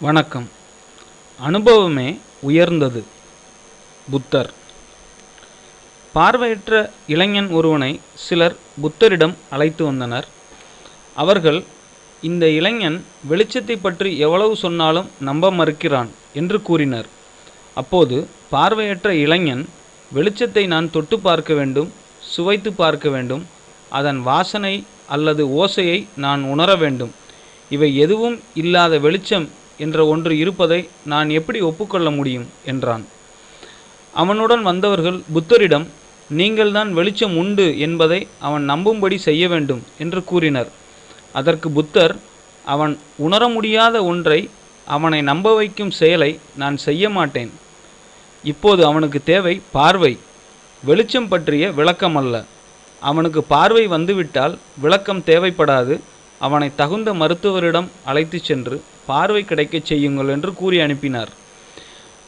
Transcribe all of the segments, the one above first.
வணக்கம். அனுபவமே உயர்ந்தது. புத்தர். பார்வையற்ற இளைஞன் ஒருவனை சிலர் புத்தரிடம் அழைத்து வந்தனர். அவர்கள் இந்த இளைஞன் வெளிச்சத்தை பற்றி எவ்வளவு சொன்னாலும் நம்ப மறுக்கிறான் என்று கூறினர். அப்போது பார்வையற்ற இளைஞன் வெளிச்சத்தை நான் தொட்டு பார்க்க வேண்டும் சுவைத்து பார்க்க வேண்டும் அதன் வாசனை அல்லது ஓசையை நான் உணர வேண்டும். இவை எதுவும் இல்லாத வெளிச்சம் என்ற ஒன்று இருப்பதை நான் எப்படி ஒப்புக்கொள்ள முடியும்? என்றான். அவனுடன் வந்தவர்கள் புத்தரிடம் நீங்கள்தான் வெளிச்சம் உண்டு என்பதை அவன் நம்பும்படி செய்ய வேண்டும் என்று கூறினர். அதற்கு புத்தர் அவன் உணர முடியாத ஒன்றை அவனை நம்ப வைக்கும் செயலை நான் செய்ய மாட்டேன். இப்போது அவனுக்கு தேவை பார்வை. வெளிச்சம் பற்றிய விளக்கம் அல்ல. அவனுக்கு பார்வை வந்துவிட்டால் விளக்கம் தேவைப்படாது. அவனை தகுந்த மருத்துவரிடம் அழைத்துச் சென்று பார்வை கிடைக்கச் செய்யுங்கள் என்று கூறி அனுப்பினார்.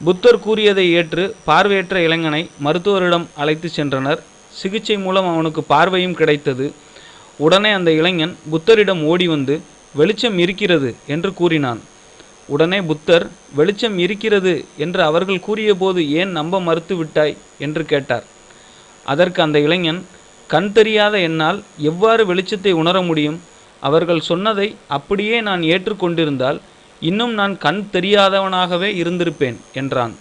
புத்தர் கூறியதை ஏற்று பார்வையற்ற இளைஞனை மருத்துவரிடம் அழைத்து சென்றனர். சிகிச்சை மூலம் அவனுக்கு பார்வையும் கிடைத்தது. உடனே அந்த இளைஞன் புத்தரிடம் ஓடி வந்து வெளிச்சம் இருக்கிறது என்று கூறினான். உடனே புத்தர் வெளிச்சம் இருக்கிறது என்று அவர்கள் கூறியபோது ஏன் நம்ப மறுத்து விட்டாய்? என்று கேட்டார். அதற்கு அந்த இளைஞன் கண் தெரியாத என்னால் எவ்வாறு வெளிச்சத்தை உணர முடியும்? அவர்கள் சொன்னதை அப்படியே நான் ஏற்றுக்கொண்டிருந்தால் இன்னும் நான் கண் தெரியாதவனாகவே இருந்திருப்பேன் என்றான்.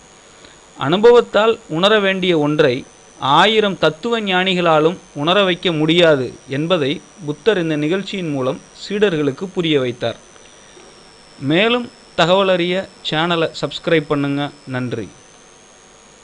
அனுபவத்தால் உணர வேண்டிய ஒன்றை ஆயிரம் தத்துவ ஞானிகளாலும் உணர வைக்க முடியாது என்பதை புத்தர் இந்த நிகழ்ச்சியின் மூலம் சீடர்களுக்கு புரிய வைத்தார். மேலும் தகவலறிய சேனலை சப்ஸ்கிரைப் பண்ணுங்க. நன்றி.